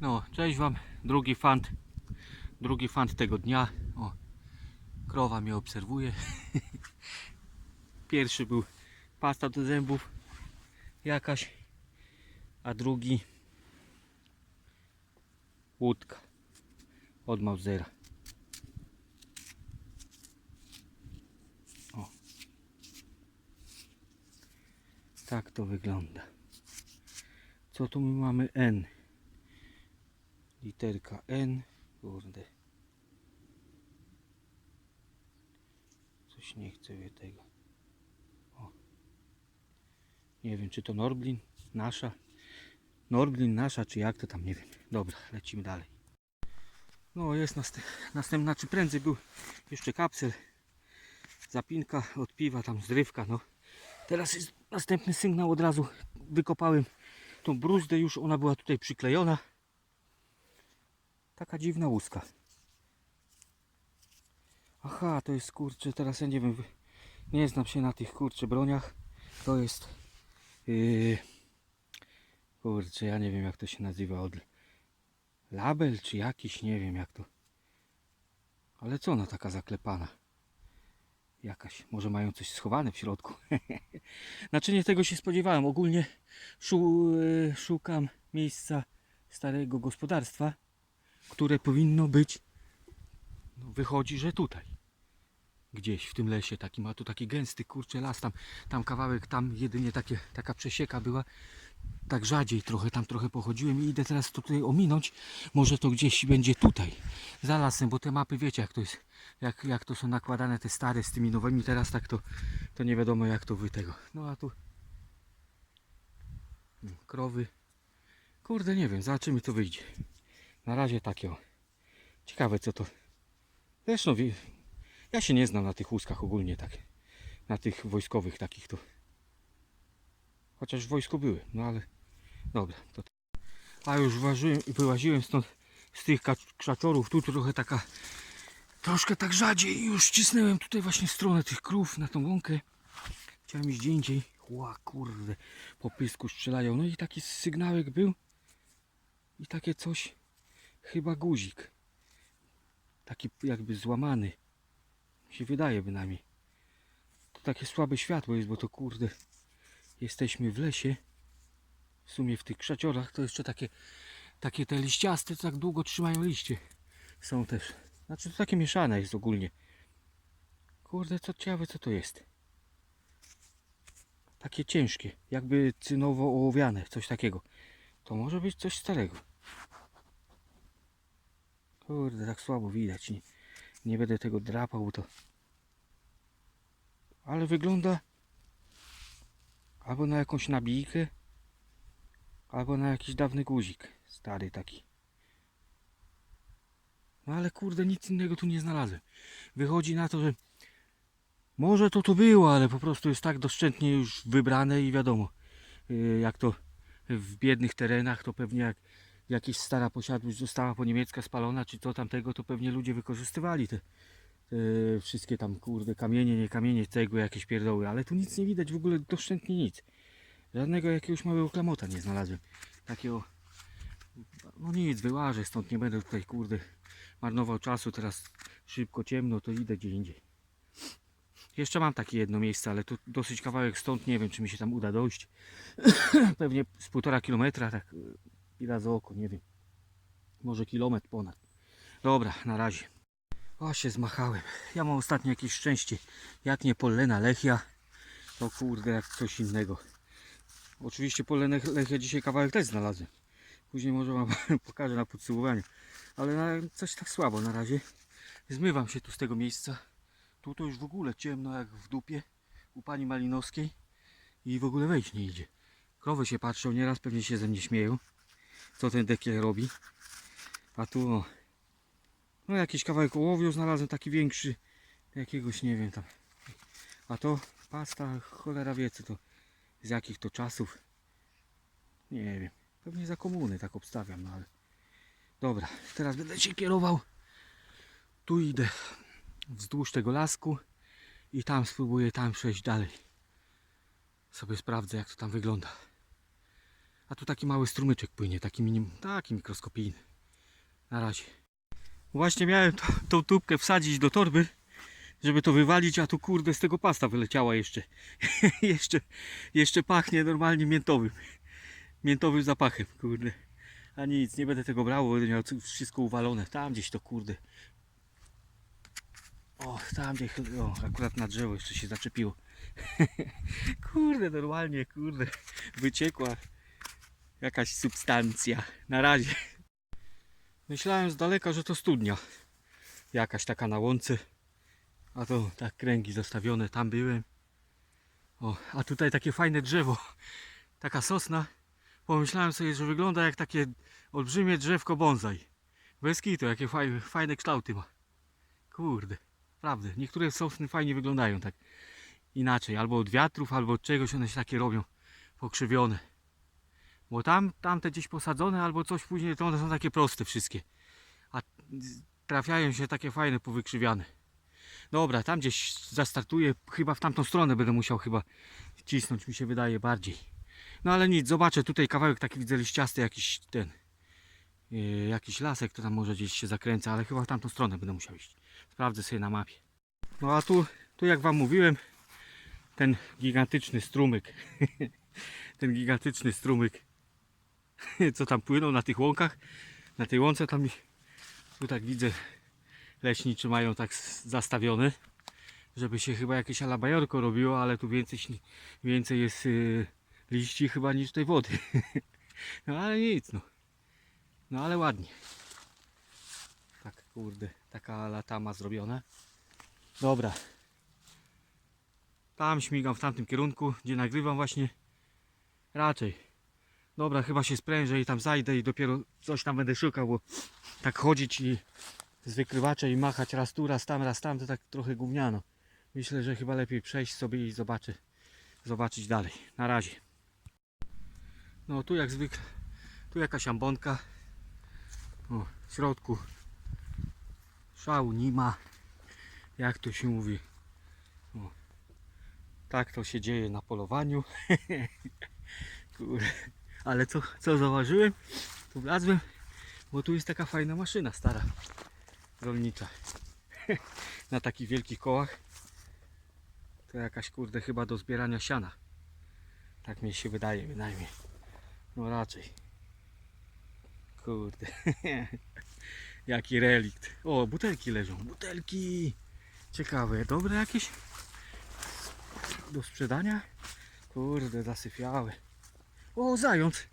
No, cześć wam, drugi fant, drugi fant tego dnia. O, krowa mnie obserwuje. Pierwszy był pasta do zębów jakaś, a drugi łódka od Mausera. O. Tak to wygląda. Co tu my mamy N? Literka N. Kurde. Coś nie chce wie tego. O. Nie wiem, czy to Norblin nasza. Norblin nasza, czy jak to tam, nie wiem. Dobra, lecimy dalej. No, jest nast następna, czy prędzej był jeszcze kapsel. Zapinka od piwa, tam zrywka, no. Teraz jest następny sygnał, od razu wykopałem tą bruzdę już, ona była tutaj przyklejona. Taka dziwna łuska. Aha, to jest kurczę, teraz ja nie wiem, nie znam się na tych kurczę broniach. To jest yy, kurczę, ja nie wiem jak to się nazywa od label czy jakiś, nie wiem jak to. Ale co ona taka zaklepana? Jakaś, może mają coś schowane w środku. znaczy nie tego się spodziewałem. Ogólnie szu, yy, szukam miejsca starego gospodarstwa które powinno być, no wychodzi, że tutaj. Gdzieś w tym lesie takim, a tu taki gęsty kurczę las, tam, tam kawałek, tam jedynie takie, taka przesieka była. Tak rzadziej trochę, tam trochę pochodziłem i idę teraz to tutaj ominąć. Może to gdzieś będzie tutaj, za lasem, bo te mapy wiecie jak to jest, jak, jak to są nakładane te stare z tymi nowymi, teraz tak to, to nie wiadomo jak to wy tego. No a tu krowy. Kurde nie wiem, zobaczymy co wyjdzie. Na razie takie. o. Ciekawe co to. Zresztą wie- ja się nie znam na tych łuskach ogólnie tak. Na tych wojskowych takich to. Chociaż w wojsku były, no ale dobra. To... A już ważyłem wyłaziłem stąd z tych krzaczorów. Tu trochę taka troszkę tak rzadziej już cisnąłem tutaj właśnie w stronę tych krów na tą łąkę. Chciałem iść gdzie indziej. Ła kurde, po pysku strzelają. No i taki sygnałek był. I takie coś chyba guzik. Taki jakby złamany. Mi się wydaje bynajmniej. To takie słabe światło jest, bo to kurde jesteśmy w lesie. W sumie w tych krzaciorach to jeszcze takie takie te liściaste to tak długo trzymają liście. Są też. Znaczy to takie mieszane jest ogólnie. Kurde, co ciekawe co to jest. Takie ciężkie, jakby cynowo ołowiane, coś takiego. To może być coś starego. Kurde, tak słabo widać. Nie, nie będę tego drapał, to... Ale wygląda albo na jakąś nabijkę, albo na jakiś dawny guzik. Stary taki. No ale kurde, nic innego tu nie znalazłem. Wychodzi na to, że może to tu było, ale po prostu jest tak doszczętnie już wybrane i wiadomo, yy, jak to w biednych terenach, to pewnie jak jakaś stara posiadłość została po niemiecka spalona, czy co tamtego, to pewnie ludzie wykorzystywali te, te wszystkie tam kurde kamienie, nie kamienie, cegły, jakieś pierdoły, ale tu nic nie widać, w ogóle doszczętnie nic. Żadnego jakiegoś małego klamota nie znalazłem. Takiego, no nic, wyłażę stąd, nie będę tutaj kurde marnował czasu, teraz szybko ciemno, to idę gdzie indziej. Jeszcze mam takie jedno miejsce, ale tu dosyć kawałek stąd, nie wiem czy mi się tam uda dojść. Pewnie z półtora kilometra, tak i raz oko, nie wiem. Może kilometr ponad. Dobra, na razie. O, się zmachałem. Ja mam ostatnio jakieś szczęście. Jak nie Pollena Lechia, to kurde, jak coś innego. Oczywiście Pollena Lechia dzisiaj kawałek też znalazłem. Później może wam pokażę na podsumowaniu. Ale na, coś tak słabo na razie. Zmywam się tu z tego miejsca. Tu to już w ogóle ciemno jak w dupie u pani Malinowskiej. I w ogóle wejść nie idzie. Krowy się patrzą, nieraz pewnie się ze mnie śmieją co ten dekiel robi. A tu o, no jakiś kawałek ołowiu znalazłem taki większy, jakiegoś nie wiem tam. A to pasta, cholera wie co to, z jakich to czasów. Nie wiem, pewnie za komuny tak obstawiam, no ale. Dobra, teraz będę się kierował. Tu idę wzdłuż tego lasku i tam spróbuję tam przejść dalej. Sobie sprawdzę jak to tam wygląda. A tu taki mały strumyczek płynie, taki, minim, taki mikroskopijny. Na razie. Właśnie miałem to, tą tubkę wsadzić do torby, żeby to wywalić, a tu kurde z tego pasta wyleciała jeszcze. jeszcze, jeszcze pachnie normalnie miętowym. Miętowym zapachem, kurde. A nic, nie będę tego brał, będę miał wszystko uwalone. Tam gdzieś to kurde. O, tam gdzieś, o, akurat na drzewo jeszcze się zaczepiło. kurde, normalnie, kurde, wyciekła jakaś substancja. Na razie. Myślałem z daleka, że to studnia. Jakaś taka na łące. A to tak kręgi zostawione, tam byłem. O, a tutaj takie fajne drzewo. Taka sosna. Pomyślałem sobie, że wygląda jak takie olbrzymie drzewko bonsai. Bez kitu, jakie fajne, fajne kształty ma. Kurde, prawda. Niektóre sosny fajnie wyglądają tak inaczej. Albo od wiatrów, albo od czegoś one się takie robią. Pokrzywione. Bo tam, tamte gdzieś posadzone albo coś później, to one są takie proste wszystkie. A trafiają się takie fajne, powykrzywiane. Dobra, tam gdzieś zastartuję, chyba w tamtą stronę będę musiał chyba cisnąć, mi się wydaje bardziej. No ale nic, zobaczę tutaj kawałek taki widzę liściasty, jakiś ten, yy, jakiś lasek, to tam może gdzieś się zakręca, ale chyba w tamtą stronę będę musiał iść. Sprawdzę sobie na mapie. No a tu, tu jak wam mówiłem, ten gigantyczny strumyk, ten gigantyczny strumyk, co tam płyną na tych łąkach, na tej łące tam, tu tak widzę, leśniczy mają tak zastawiony, żeby się chyba jakieś alabajorko robiło, ale tu więcej, więcej jest yy, liści chyba niż tej wody. no ale nic, no. No ale ładnie. Tak, kurde, taka latama zrobiona. Dobra. Tam śmigam w tamtym kierunku, gdzie nagrywam właśnie. Raczej. Dobra, chyba się sprężę i tam zajdę i dopiero coś tam będę szukał, bo tak chodzić i z wykrywacza i machać raz tu, raz tam, raz tam, to tak trochę gówniano. Myślę, że chyba lepiej przejść sobie i zobaczy, zobaczyć dalej. Na razie. No tu jak zwykle, tu jakaś ambonka. O, w środku szału nie ma. Jak to się mówi. O, tak to się dzieje na polowaniu. Kurde. Ale co, co zauważyłem? Tu wlazłem, bo tu jest taka fajna maszyna stara rolnicza. Na takich wielkich kołach. To jakaś kurde chyba do zbierania siana. Tak mi się wydaje bynajmniej. No raczej. Kurde. Jaki relikt. O, butelki leżą. Butelki. Ciekawe. Dobre jakieś? Do sprzedania? Kurde, zasyfiały. O, zając.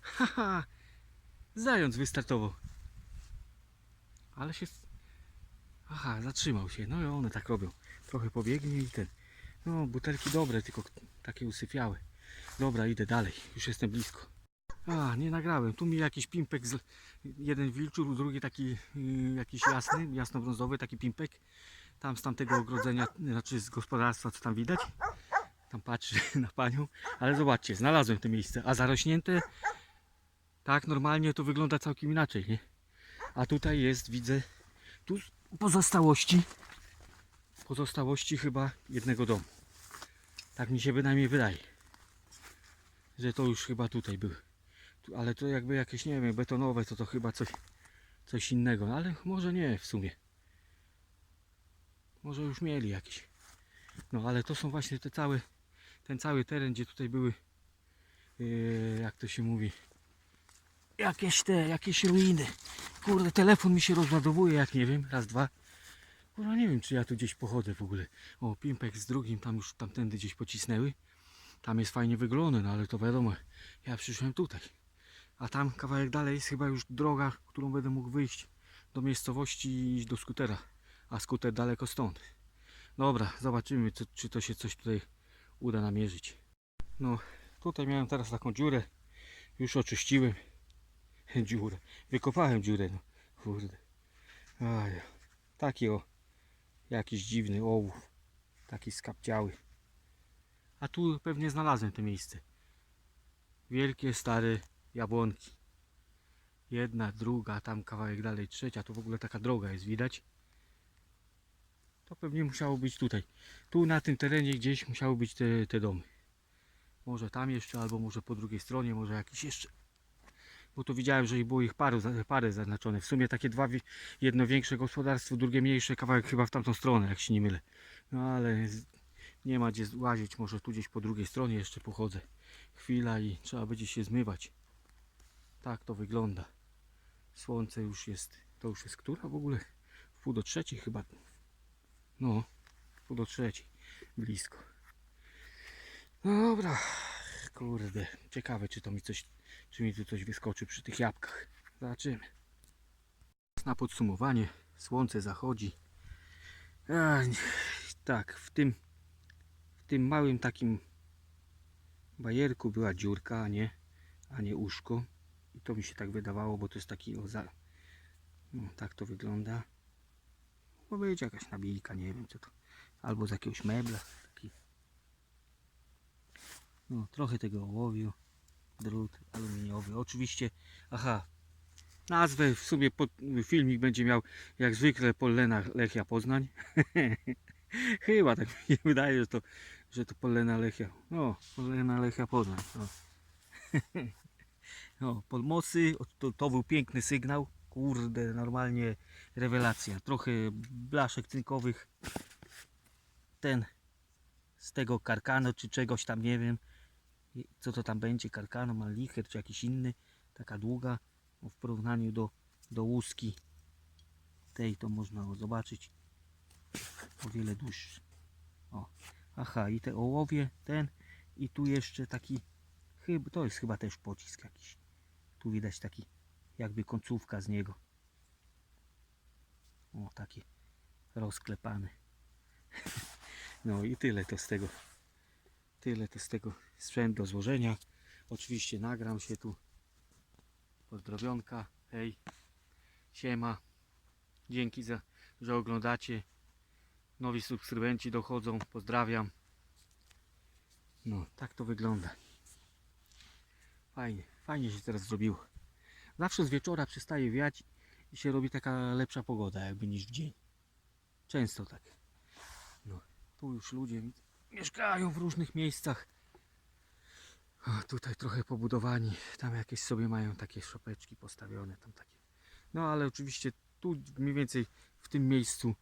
Haha. Zając wystartował. Ale się... Aha, zatrzymał się. No i one tak robią. Trochę pobiegnie i ten... No, butelki dobre, tylko takie usyfiałe. Dobra, idę dalej. Już jestem blisko. A, nie nagrałem. Tu mi jakiś pimpek, z... jeden wilczur, drugi taki y, jakiś jasny, jasnobrązowy, taki pimpek. Tam z tamtego ogrodzenia, znaczy z gospodarstwa, co tam widać. Tam patrzy na panią. Ale zobaczcie, znalazłem to miejsce. A zarośnięte, tak normalnie to wygląda całkiem inaczej, nie? A tutaj jest, widzę, tu pozostałości, pozostałości chyba jednego domu. Tak mi się bynajmniej wydaje, że to już chyba tutaj był. Tu, ale to jakby jakieś, nie wiem, betonowe, to to chyba coś, coś innego, no ale może nie w sumie. Może już mieli jakieś. No ale to są właśnie te całe, ten cały teren, gdzie tutaj były, yy, jak to się mówi, jakieś te, jakieś ruiny. Kurde, telefon mi się rozładowuje, jak nie wiem, raz, dwa. Kurwa, nie wiem, czy ja tu gdzieś pochodzę w ogóle. O, Pimpek z drugim tam już tamtędy gdzieś pocisnęły. Tam jest fajnie wyglądane, no ale to wiadomo, ja przyszłem tutaj. A tam kawałek dalej jest chyba już droga, którą będę mógł wyjść do miejscowości i iść do skutera. A skuter daleko stąd. Dobra, zobaczymy, czy, czy to się coś tutaj uda namierzyć. No, tutaj miałem teraz taką dziurę. Już oczyściłem dziurę. Wykopałem dziurę, no. Kurde. Aj, taki o, jakiś dziwny ołów. Taki skapciały. A tu pewnie znalazłem to miejsce. Wielkie, stare jabłonki. Jedna, druga, tam kawałek dalej, trzecia. Tu w ogóle taka droga jest, widać. To pewnie musiało być tutaj. Tu na tym terenie gdzieś musiały być te, te domy. Może tam jeszcze, albo może po drugiej stronie, może jakiś jeszcze. Bo to widziałem, że było ich paru, parę zaznaczone. W sumie takie dwa, jedno większe gospodarstwo, drugie mniejsze, kawałek chyba w tamtą stronę, jak się nie mylę. No ale nie ma gdzie łazić, może tu gdzieś po drugiej stronie jeszcze pochodzę. Chwila i trzeba będzie się zmywać. Tak to wygląda. Słońce już jest, to już jest która w ogóle? W pół do trzeciej chyba. No, pół do trzeciej. Blisko. No dobra, kurde, ciekawe czy to mi coś, czy mi tu coś wyskoczy przy tych jabłkach. Zobaczymy. Na podsumowanie, słońce zachodzi. Tak, w tym, w tym małym takim bajerku była dziurka, a nie, a nie uszko. I to mi się tak wydawało, bo to jest taki o no, tak to wygląda. Mogła być jakaś nabijka, nie wiem co to. Albo z jakiegoś mebla. Taki. No, trochę tego ołowiu. Drut aluminiowy. Oczywiście, aha, nazwę w sumie pod, filmik będzie miał jak zwykle Pollena Lechia Poznań. Chyba tak mi się wydaje, że to, że to Pollena Lechia. No, Pollena Lechia Poznań. O. No, Polmosy, to, to był piękny sygnał. Kurde, normalnie rewelacja. Trochę blaszek cynkowych. Ten z tego karkano czy czegoś tam, nie wiem. Co to tam będzie, karkano, malicher czy jakiś inny. Taka długa. No, w porównaniu do, do łuski tej to można zobaczyć o wiele dłuższy. O, aha, i te ołowie, ten i tu jeszcze taki, chyba, to jest chyba też pocisk jakiś. Tu widać taki, jakby końcówka z niego. O, taki rozklepany. No i tyle to z tego. Tyle to z tego sprzęt do złożenia. Oczywiście nagram się tu. Pozdrowionka. Hej. Siema. Dzięki za, że oglądacie. Nowi subskrybenci dochodzą. Pozdrawiam. No, tak to wygląda. Fajnie, fajnie się teraz zrobiło. Zawsze z wieczora przestaje wiać i się robi taka lepsza pogoda jakby niż w dzień. Często tak. No, tu już ludzie mieszkają w różnych miejscach. A tutaj trochę pobudowani. Tam jakieś sobie mają takie szopeczki postawione. Tam takie. No ale oczywiście tu mniej więcej w tym miejscu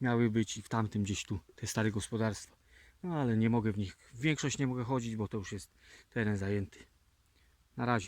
miały być i w tamtym gdzieś tu te stare gospodarstwa. No ale nie mogę w nich, w większość nie mogę chodzić, bo to już jest teren zajęty. Na razie.